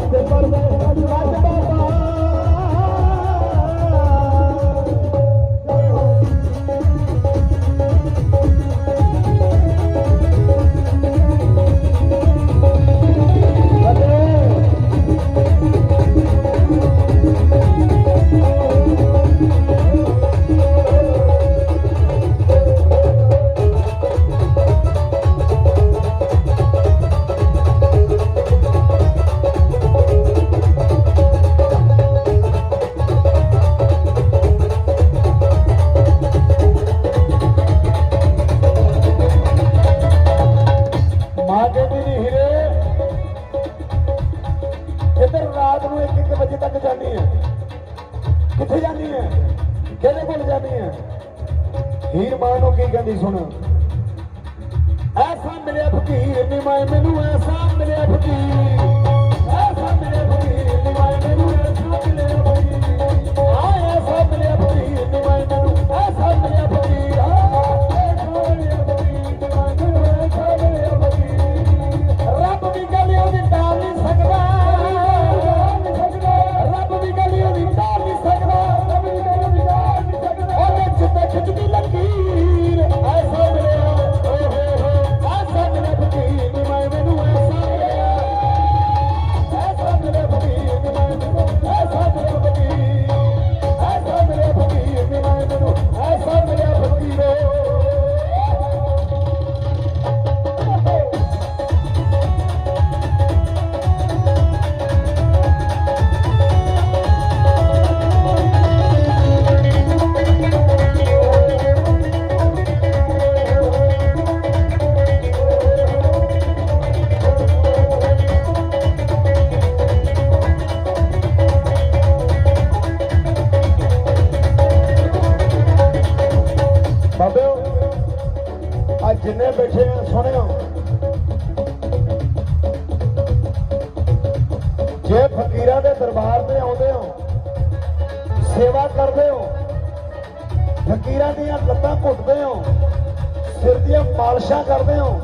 ਤੇ ਪਰਦੇ ਅੱਜ ਕਿਹਦੇ ਕੋਲ ਹੀਰ ਮਾਂ ਨੂੰ ਕੀ ਕਹਿੰਦੀ ਸੁਣ? ਐਸਾ ਮਿਲਿਆ ਫਕੀਰ ਨਿਮਾਏ, ਮੈਨੂੰ ਐਸਾ ਮਿਲਿਆ ਫਕੀਰ। ਐਸਾ ਮਿਲਿਆ ਫਕੀਰ ਨਿਮਾਏ, ਮੈਨੂੰ ਐਸਾ ਮਿਲਿਆ ਫਕੀਰ। ਆ ਐਸਾ ਮਿਲਿਆ ਫਕੀਰ ਨਿਮਾਏ, ਮੈਨੂੰ ਐਸਾ ਮਿਲਿਆ ਜੇ ਫਕੀਰਾਂ ਦੇ ਦਰਬਾਰ ਤੇ ਆਉਂਦੇ ਹੋ, ਸੇਵਾ ਕਰਦੇ ਹੋ, ਫਕੀਰਾਂ ਦੀਆਂ ਲੱਤਾਂ ਘੁੱਟਦੇ ਹੋ, ਸਿਰ ਦੀਆਂ ਮਾਲਸ਼ਾਂ ਕਰਦੇ ਹੋ,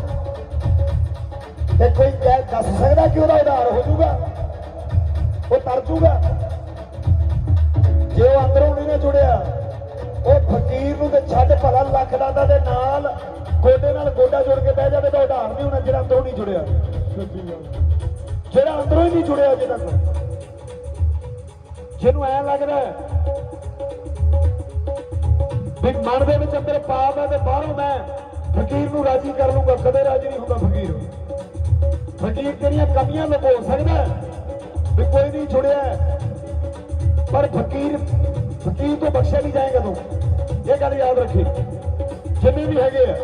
ਤੇ ਕੋਈ ਕਹਿ ਦੱਸ ਸਕਦਾ ਕਿ ਉਹਦਾ ਉਧਾਰ ਹੋ ਜਾਊਗਾ? ਉਹ ਤਰ ਜਾਊਗਾ? ਜੇ ਉਹ ਅੰਦਰੋਂ ਨਹੀਂ ਨਾ ਜੁੜਿਆ, ਉਹ ਫਕੀਰ ਨੂੰ ਤੇ ਛੱਡ ਭਲਾ ਲੱਖ ਦਾਦਾ ਦੇ ਨਾਲ ਗੋਡੇ ਨਾਲ ਗੋਡਾ ਜੁੜ ਕੇ ਬਹਿ ਜਾਵੇ ਤਾਂ ਉਧਾਰ ਨਹੀਂ ਹੋਣਾ ਜਿਹੜਾ ਅੰਦਰੋਂ ਨਹੀਂ ਜੁੜਿਆ। ਜਿਹੜਾ ਅੰਦਰੋਂ ਹੀ ਨਹੀਂ ਜੁੜਿਆ ਅਜੇ ਤੱਕ। ਜਿਹਨੂੰ ਐ ਲੱਗਦਾ ਵੀ ਮਨ ਦੇ ਵਿੱਚ ਅੰਦਰ ਪਾਪ ਹੈ ਤੇ ਬਾਹਰੋਂ ਮੈਂ ਫਕੀਰ ਨੂੰ ਰਾਜੀ ਕਰ ਲੂੰਗਾ ਕਦੇ ਰਾਜੀ ਨਹੀਂ ਹੁੰਦਾ ਫਕੀਰ। ਫਕੀਰ ਤੇਰੀਆਂ ਕਮੀਆਂ ਲੁਕੋ ਸਕਦਾ ਵੀ ਕੋਈ ਨਹੀਂ ਜੁੜਿਆ ਪਰ ਫਕੀਰ ਫਕੀਰ ਤੋਂ ਬਖਸ਼ਿਆ ਨਹੀਂ ਜਾਏਗਾ ਤੂੰ। ਇਹ ਗੱਲ ਯਾਦ ਰੱਖੀ। ਜਿੰਨੇ ਵੀ ਹੈਗੇ ਆ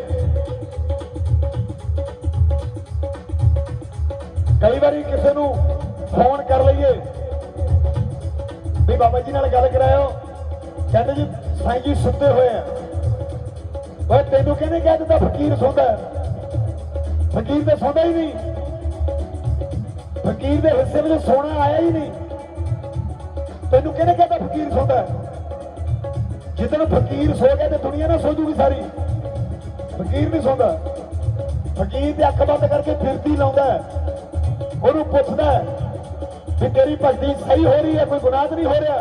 ਕਈ ਵਾਰੀ ਕਿਸੇ ਨੂੰ ਫੋਨ ਕਰ ਲਈਏ। ਵੀ ਬਾਬਾ ਜੀ ਨਾਲ ਗੱਲ ਕਰਾਇਓ। ਕਹਿੰਦੇ ਜੀ, ਸਾਈਂ ਜੀ ਸੁੱਤੇ ਹੋਏ ਆ। ਓਏ, ਤੈਨੂੰ ਕਹਿੰਦੇ ਕਹਿ ਦਿੱਤਾ? ਫਕੀਰ ਸੌਂਦਾ ਫਕੀਰ ਤੇ ਸੌਂਦਾ ਹੀ ਨਹੀਂ। ਫਕੀਰ ਦੇ ਹਿੱਸੇ ਵਿੱਚ ਸੋਨਾ ਆਇਆ ਹੀ ਨਹੀਂ। ਤੈਨੂੰ ਕਿਹਨੇ ਕਹਿੰਦਾ ਫਕੀਰ ਸੌਂਦਾ ਜਿੱਦਣ ਫਕੀਰ ਸੋ ਗਿਆ ਤੇ ਦੁਨੀਆ ਨਾ ਸੋ ਜੂਗੀ ਸਾਰੀ। ਫਕੀਰ ਨਹੀਂ ਸੌਂਦਾ। ਫਕੀਰ ਤੇ ਅੱਖ ਬੰਦ ਕਰਕੇ ਫਿਰਦੀ ਲਾਉਂਦਾ ਉਹਨੂੰ ਪੁੱਛਦਾ ਵੀ ਤੇਰੀ ਭਗਤੀ ਸਹੀ ਹੋ ਰਹੀ ਹੈ, ਕੋਈ ਗੁਨਾਹ ਤਾਂ ਨਹੀਂ ਹੋ ਰਿਹਾ?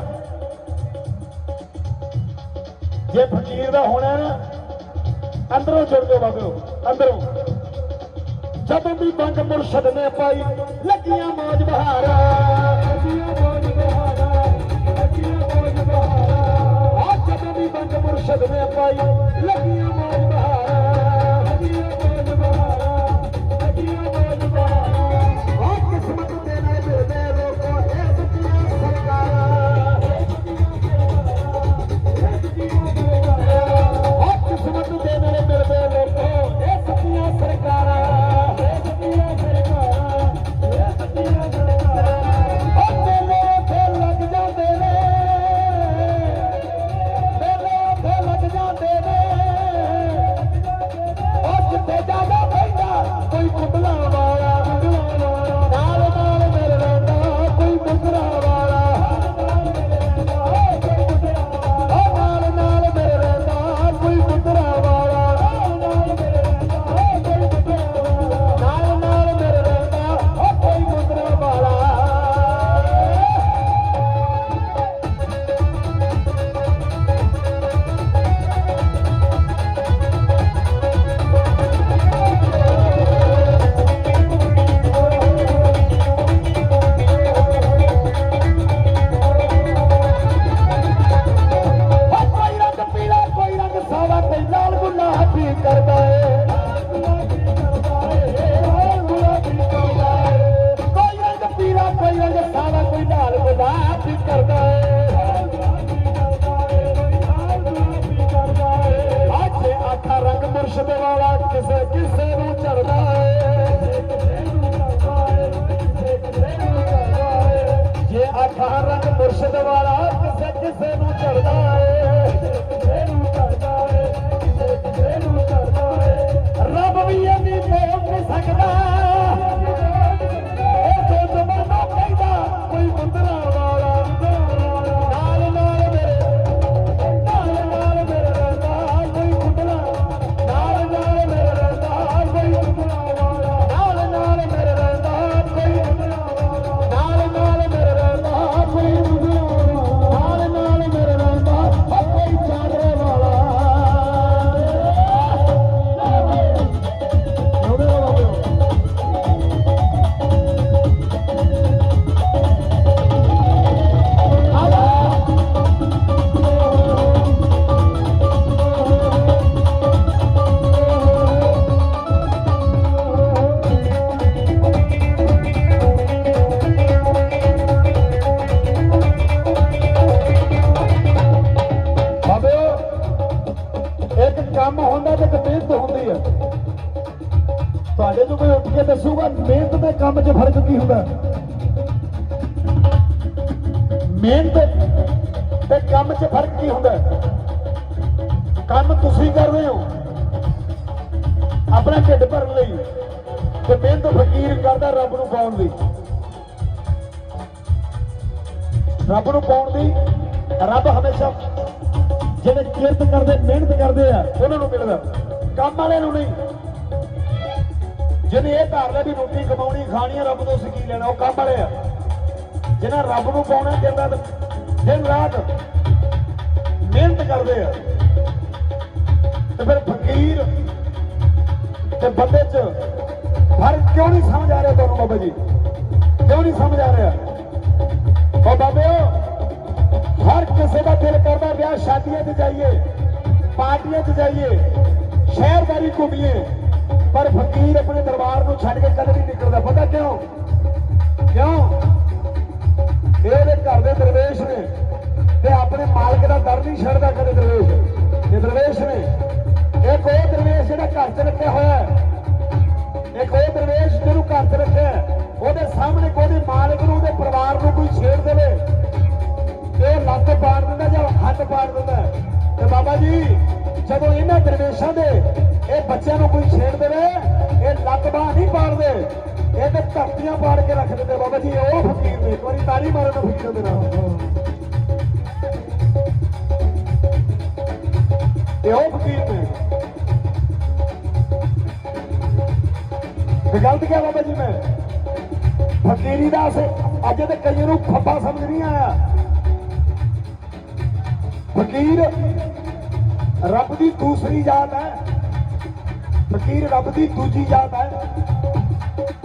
ਜੇ ਫਕੀਰ ਦਾ ਹੋਣਾ ਨਾ, ਅੰਦਰੋਂ ਜੁੜ ਜਾਓ ਬਾਬਿਓ ਅੰਦਰੋਂ। ਜਦੋਂ ਵੀ ਬੰਗ ਮੁਰਸ਼ਦ ਨੇ ਪਾਈ ਲੱਗੀਆਂ ਮੌਜ ਬਹਾਰਾ ਲੱਗੀਆਂ ਮੌਜ ਬਹਾਰਾ ਲੱਗੀਆਂ ਮੌਜ ਬਹਾਰਾ। ਆ ਜਦੋਂ ਵੀ ਬੰਗ ਮੁਰਸ਼ਦ ਨੇ ਪਾਈ ਲੱਗੀਆਂ ਮੌਜ ਕੰਮ 'ਚ ਫ਼ਰਕ ਕੀ ਹੁੰਦਾ? ਮਿਹਨਤ ਤੇ ਕੰਮ 'ਚ ਫ਼ਰਕ ਕੀ ਹੁੰਦਾ? ਕੰਮ ਤੁਸੀਂ ਕਰ ਰਹੇ ਹੋ। ਆਪਣਾ ਢਿੱਡ ਭਰਨ ਲਈ ਤੇ ਮਿਹਨਤ ਫਕੀਰ ਕਰਦਾ ਰੱਬ ਨੂੰ ਪਾਉਣ ਲਈ। ਰੱਬ ਨੂੰ ਪਾਉਣ ਦੀ ਰੱਬ ਹਮੇਸ਼ਾ ਜਿਹੜੇ ਕਿਰਤ ਕਰਦੇ, ਮਿਹਨਤ ਕਰਦੇ ਆ, ਉਹਨਾਂ ਨੂੰ ਮਿਲਦਾ। ਕੰਮ ਵਾਲੇ ਨੂੰ ਨਹੀਂ। ਜਿਹਨੇ ਇਹ ਧਾਰ ਲਿਆ ਵੀ ਰੋਟੀ ਕਮਾਉਣੀ, ਖਾਣੀ ਆ, ਰੱਬ ਤੋਂ ਸਕੀ ਲੈਣਾ? ਉਹ ਕੰਮ ਵਾਲੇ ਆ। ਜਿਹਨਾਂ ਰੱਬ ਨੂੰ ਪਾਉਣਾ ਕਹਿੰਦਾ ਦਿਨ ਰਾਤ ਮਿਹਨਤ ਕਰਦੇ ਆ। ਤੇ ਫਿਰ ਫਕੀਰ ਤੇ ਬੰਦੇ 'ਚ ਫ਼ਰਕ ਕਿਉਂ ਨਹੀਂ ਸਮਝ ਆ ਰਿਹਾ ਤੁਹਾਨੂੰ ਬਾਬਾ ਜੀ? ਕਿਉਂ ਨਹੀਂ ਸਮਝ ਆ ਰਿਹਾ? ਉਹ ਬਾਬਿਓ ਹਰ ਕਿਸੇ ਦਾ ਦਿਲ ਕਰਦਾ ਵਿਆਹ ਸ਼ਾਦੀਆਂ 'ਚ ਜਾਈਏ, ਪਾਰਟੀਆਂ 'ਚ ਜਾਈਏ ਸ਼ਹਿਰਦਾਰੀ ਘੁੰਮੀਏ। ਪਰ ਫਕੀਰ ਆਪਣੇ ਦਰਬਾਰ ਨੂੰ ਛੱਡ ਕੇ ਕਦੇ ਨਹੀਂ ਨਿਕਲਦਾ। ਪਤਾ ਕਿਉਂ? ਕਿਉਂ? ਇਹਦੇ ਘਰ ਦੇ ਦਰਵੇਸ਼ ਨੇ ਤੇ ਆਪਣੇ ਮਾਲਕ ਦਾ ਦਰ ਨਹੀਂ ਛੱਡਦਾ ਕਦੇ ਦਰਵੇਸ਼। ਇਹ ਦਰਵੇਸ਼ ਨੇ, ਇੱਕ ਉਹ ਦਰਵੇਸ਼ ਜਿਹੜਾ ਘਰ 'ਚ ਰੱਖਿਆ ਹੋਇਆ ਇਹ ਨੂੰ ਕੋਈ ਛੇੜ ਦੇਵੇ, ਇਹ ਲੱਤ ਬਾਹ ਨਹੀਂ ਪਾੜਦੇ ਇਹ ਤੇ ਧਰਤੀਆਂ ਪਾੜ ਕੇ ਰੱਖ ਦਿੰਦੇ ਬਾਬਾ ਜੀ ਉਹ ਫਕੀਰ ਨੇ, ਇੱਕ ਵਾਰੀ ਤਾਲੀ ਮਾਰੋ ਨਾ ਫਕੀਰ ਦੇ ਨਾਲ। ਇਹ ਉਹ ਫਕੀਰ ਨੇ। ਤੇ ਗਲਤ ਕਿਹਾ ਬਾਬਾ ਜੀ ਮੈਂ ਫਕੀਰੀ ਦਾ ਸੇ, ਅੱਜ ਤੇ ਕਈਆਂ ਨੂੰ ਖੱਬਾ ਸਮਝ ਨਹੀਂ ਆਇਆ। ਫਕੀਰ ਰੱਬ ਦੀ ਦੂਸਰੀ ਜਾਤ ਹੈ। ਫਕੀਰ ਰੱਬ ਦੀ ਦੂਜੀ ਜਾਤ ਹੈ।